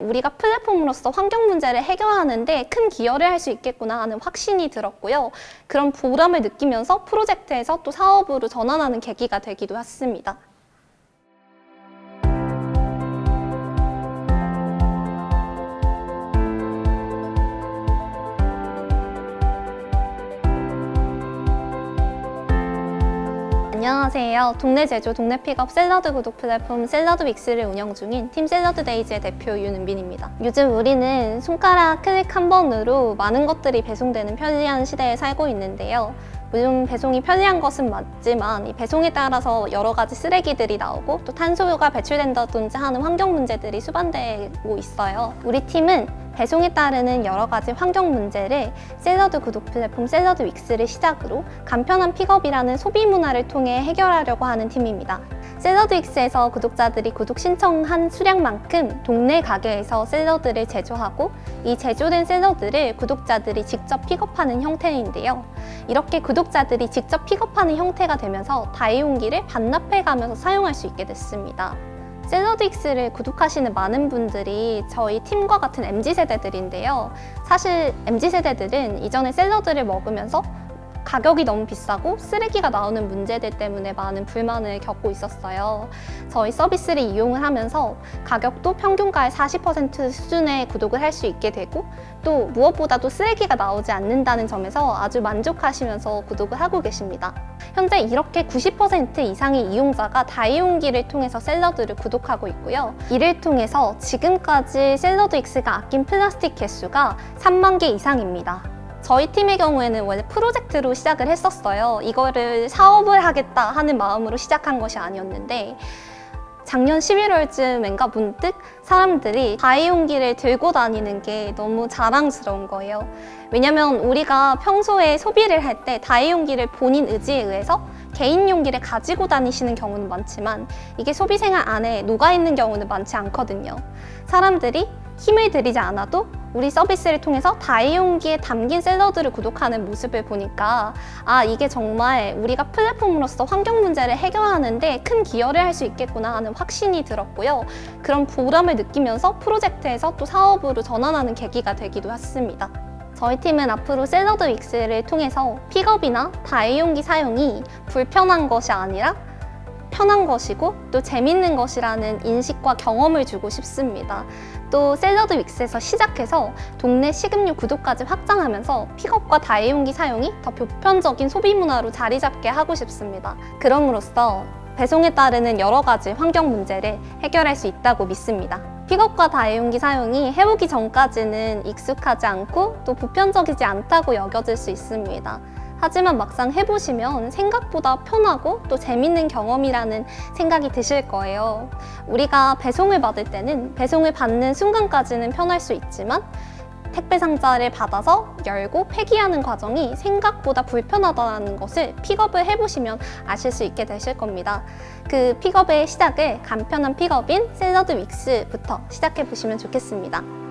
우리가 플랫폼으로서 환경 문제를 해결하는데 큰 기여를 할 수 있겠구나 하는 확신이 들었고요. 그런 보람을 느끼면서 프로젝트에서 또 사업으로 전환하는 계기가 되기도 했습니다. 안녕하세요. 동네 제조 동네 픽업 샐러드 구독 플랫폼 샐러드 윅스를 운영 중인 팀 샐러드 데이즈의 대표 윤은빈입니다. 요즘 우리는 손가락 클릭 한 번으로 많은 것들이 배송되는 편리한 시대에 살고 있는데요. 물론 배송이 편리한 것은 맞지만 이 배송에 따라서 여러 가지 쓰레기들이 나오고 또 탄소가 배출된다든지 하는 환경 문제들이 수반되고 있어요. 우리 팀은 배송에 따르는 여러 가지 환경 문제를 샐러드 구독 플랫폼 샐러드 윅스를 시작으로 간편한 픽업이라는 소비 문화를 통해 해결하려고 하는 팀입니다. 샐러드 윅스에서 구독자들이 구독 신청한 수량만큼 동네 가게에서 샐러드를 제조하고 이 제조된 샐러드를 구독자들이 직접 픽업하는 형태인데요. 이렇게 구독자들이 직접 픽업하는 형태가 되면서 다이용기를 반납해 가면서 사용할 수 있게 됐습니다. 샐러드익스를 구독하시는 많은 분들이 저희 팀과 같은 MZ세대들인데요. 사실 MZ세대들은 이전에 샐러드를 먹으면서 가격이 너무 비싸고 쓰레기가 나오는 문제들 때문에 많은 불만을 겪고 있었어요. 저희 서비스를 이용을 하면서 가격도 평균가의 40% 수준의 구독을 할 수 있게 되고 또 무엇보다도 쓰레기가 나오지 않는다는 점에서 아주 만족하시면서 구독을 하고 계십니다. 현재 이렇게 90% 이상의 이용자가 다이용기를 통해서 샐러드를 구독하고 있고요. 이를 통해서 지금까지 샐러드 익스가 아낀 플라스틱 개수가 3만 개 이상입니다. 저희 팀의 경우에는 원래 프로젝트로 시작을 했었어요. 이거를 사업을 하겠다 하는 마음으로 시작한 것이 아니었는데 작년 11월쯤엔가 문득 사람들이 다이용기를 들고 다니는 게 너무 자랑스러운 거예요. 왜냐면 우리가 평소에 소비를 할 때 다이용기를 본인 의지에 의해서 개인 용기를 가지고 다니시는 경우는 많지만 이게 소비 생활 안에 녹아 있는 경우는 많지 않거든요. 사람들이 힘을 들이지 않아도 우리 서비스를 통해서 다이용기에 담긴 샐러드를 구독하는 모습을 보니까 아 이게 정말 우리가 플랫폼으로서 환경 문제를 해결하는데 큰 기여를 할 수 있겠구나 하는 확신이 들었고요. 그런 보람을 느끼면서 프로젝트에서 또 사업으로 전환하는 계기가 되기도 했습니다. 저희 팀은 앞으로 샐러드 윅스를 통해서 픽업이나 다이용기 사용이 불편한 것이 아니라 편한 것이고 또 재밌는 것이라는 인식과 경험을 주고 싶습니다. 또 샐러드 윅스에서 시작해서 동네 식음료 구독까지 확장하면서 픽업과 다이용기 사용이 더 보편적인 소비 문화로 자리 잡게 하고 싶습니다. 그럼으로써 배송에 따르는 여러 가지 환경 문제를 해결할 수 있다고 믿습니다. 픽업과 다이용기 사용이 해오기 전까지는 익숙하지 않고 또 보편적이지 않다고 여겨질 수 있습니다. 하지만 막상 해보시면 생각보다 편하고 또 재밌는 경험이라는 생각이 드실 거예요. 우리가 배송을 받을 때는 배송을 받는 순간까지는 편할 수 있지만 택배 상자를 받아서 열고 폐기하는 과정이 생각보다 불편하다는 것을 픽업을 해보시면 아실 수 있게 되실 겁니다. 그 픽업의 시작을 간편한 픽업인 샐러드 윅스부터 시작해 보시면 좋겠습니다.